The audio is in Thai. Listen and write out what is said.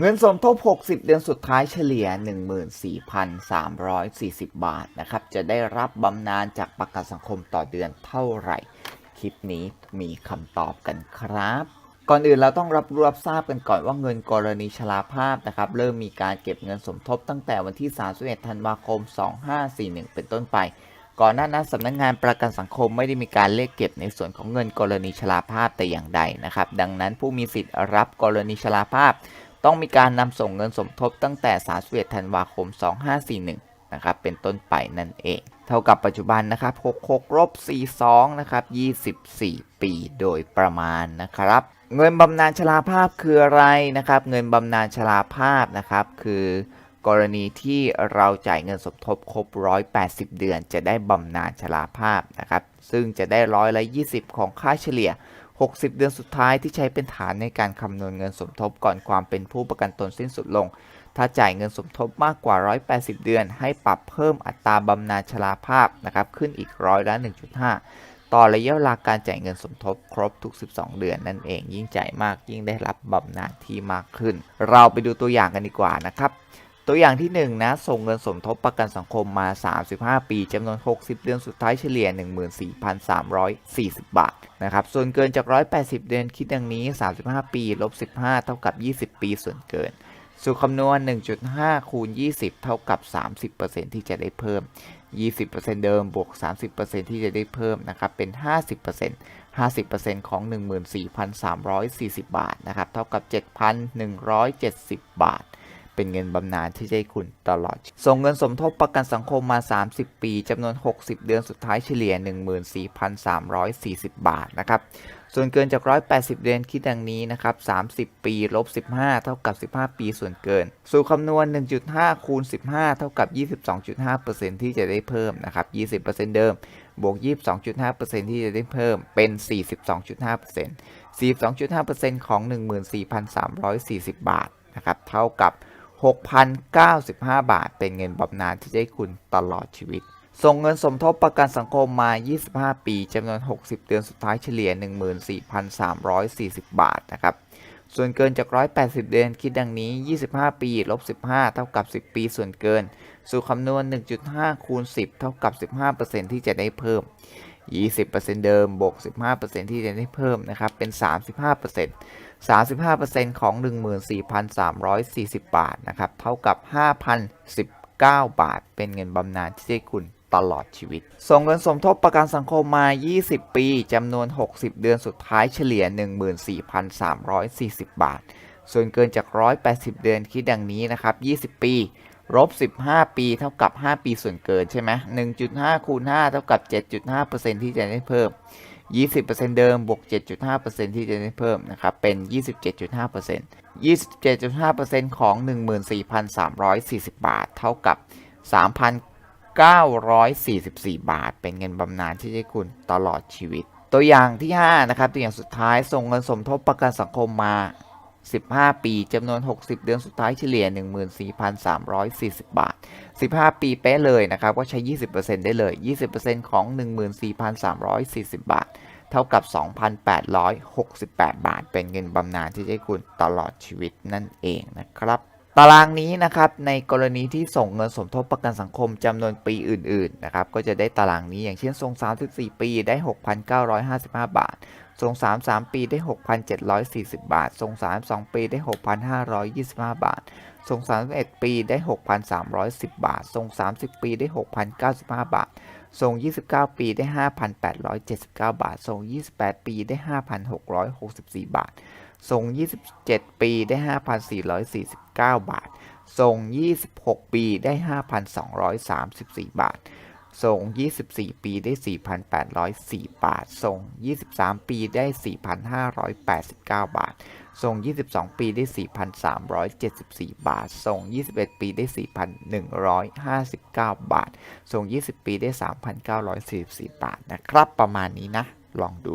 เงินสมทบ 60 เดือนสุดท้ายเฉลี่ย 14,340 บาทนะครับ จะได้รับบำนาญจากประกันสังคมต่อเดือนเท่าไหร่ คลิปนี้มีคำตอบกันครับ ก่อนอื่นเราต้องรับรู้รับทราบกันก่อนว่าเงินกรณีชราภาพนะครับ เริ่มมีการเก็บเงินสมทบตั้งแต่วันที่ 31 ธันวาคม 2541 เป็นต้นไป ก่อนหน้านั้นสำนักงานประกันสังคมไม่ได้มีการเลขเก็บในส่วนของเงินกรณีชราภาพแต่อย่างใดนะครับ ดังนั้นผู้มีสิทธิ์รับกรณีชราภาพ ต้องมีการนำส่งเงินสมทบตั้งแต่ 31 ธันวาคม 2541 นะครับ เป็นต้นไปนั่นเอง เท่ากับปัจจุบันนะครับ 66ลบ42 นะครับ 24 ปีโดยประมาณนะครับ เงินบำนาญชราภาพคืออะไรนะครับ เงินบำนาญชราภาพนะครับ คือกรณีที่เราจ่ายเงินสมทบครบ 180 เดือน จะได้บำนาญชราภาพนะครับ ซึ่งจะได้ร้อยละ 20 ของค่าเฉลี่ย 60 เดือนสุดท้ายที่ใช้เป็นฐานในการคำนวณเงินสมทบก่อนความเป็นผู้ประกันตนสิ้นสุดลง ถ้าจ่ายเงินสมทบมากกว่า 180 เดือน ให้ปรับเพิ่มอัตราบำนาญชราภาพนะครับขึ้นอีกร้อยละ 1.5 ต่อระยะเวลาการจ่ายเงินสมทบครบทุก 12 เดือนนั่นเองยิ่งจ่ายมากยิ่งได้รับบำนาญที่มากขึ้น เราไปดูตัวอย่างกันดีกว่านะครับ ตัวอย่างที่1นะส่งเงินสมทบประกันสังคมมา 35 ปีจำนวน 60 เดือนสุดท้ายเฉลี่ย 14,340 บาทนะครับส่วนเกินจาก 180 เดือนคิดดังนี้ 35 ปีลบ15 เท่ากับ 20 ปีส่วนเกินสูตรคำนวณ 1.5 คูณ 20 เท่ากับ 30%ที่จะได้เพิ่ม 20%เดิมบวก 30%ที่จะได้เพิ่มนะครับเป็น 50% 50%ของ 14,340 บาทนะครับเท่ากับ 7,170 บาท เป็นเงินบำนาญที่จะให้คุณตลอด ส่งเงินสมทบประกันสังคมมา 30 ปีจำนวน 60 เดือนสุดท้ายเฉลี่ย 14,340 บาทนะครับส่วนเกินจาก 180 เดือนคิดดังนี้นะครับ 30 ปีลบ 15 เท่ากับ 15 ปีส่วนเกิน สู่คำนวณ 1.5 คูณ 15 เท่ากับ 22.5%ที่จะได้เพิ่มนะครับ 20%เดิม บวก 22.5%ที่จะได้เพิ่มเป็น 42.5% 42.5%ของ 14,340 บาทนะครับ เท่ากับ 6,095 บาท เป็นเงินบำนาญที่จะให้คุณตลอดชีวิต ส่งเงินสมทบประกันสังคมมา 25 ปีจำนวน 60 เดือนสุดท้ายเฉลี่ย 14,340 บาทนะครับ ส่วนเกินจาก 180 เดือนคิดดังนี้ 25 ปีลบ15 เท่ากับ 10 ปีส่วนเกิน สู่คำนวณ 1.5 คูณ 10 เท่ากับ 15%ที่จะได้เพิ่ม 20%เดิมบวก15%ที่จะได้เพิ่มนะครับ เป็น 35% 35%ของ 14,340 บาทนะครับเท่ากับ 5,019 บาท เป็นเงินบำนาญที่ได้คุณตลอดชีวิต ส่งเงินสมทบประกันสังคมมา 20 ปี จำนวน 60 เดือนสุดท้ายเฉลี่ย 14,340 บาท ส่วนเกินจาก 180 เดือนคิดดังนี้นะครับ 20 ปีลบ15 ปีเท่ากับ 5 ปีส่วนเกินใช่ไหม1.5คูณ5เท่ากับ 7.5%ที่จะได้เพิ่ม 20%เดิมบวก 7.5%ที่จะได้เพิ่มนะครับ เป็น 27.5% 27.5%ของ 14,340 บาท เท่ากับ 3,944 บาท เป็นเงินบำนาญที่จะให้คุณตลอดชีวิต ตัวอย่างที่ 5 นะครับ ตัวอย่างสุดท้ายส่งเงินสมทบประกันสังคมมา 15 ปีจำนวน 60 เดือนสุดท้ายเฉลี่ย 14,340 บาท 15 ปีเป๊ะเลยนะครับ ก็ใช้ 20%ได้เลย 20%ของ 14,340 บาท เท่ากับ 2,868 บาท เป็นเงินบำนาญที่จะให้คุณตลอดชีวิตนั่นเองนะครับตารางนี้นะครับในกรณีที่ส่งเงินสมทบประกันสังคมจำนวนปีอื่นๆนะครับก็จะได้ตารางนี้อย่างเช่นส่ง 34 ปีได้ 6,955 บาท ส่ง33 ปีได้ 6,740 บาทส่ง32 ปีได้ 6,525 บาทส่ง31 ปีได้ 6,310 บาทส่ง30 ปีได้ 6,095 บาทส่ง29 ปีได้ 5,879 บาทส่ง28 ปีได้ 5,664 บาทส่ง27 ปีได้ 5,449 บาทส่ง26 ปีได้ 5,234 บาท ส่ง 24 ปีได้ 4,804 บาท ส่ง 23 ปีได้ 4,589 บาท ส่ง 22 ปีได้ 4,374 บาท ส่ง 21 ปีได้ 4,159 บาท ส่ง 20 ปีได้ 3,944 บาทนะครับ ประมาณนี้นะ ลองดู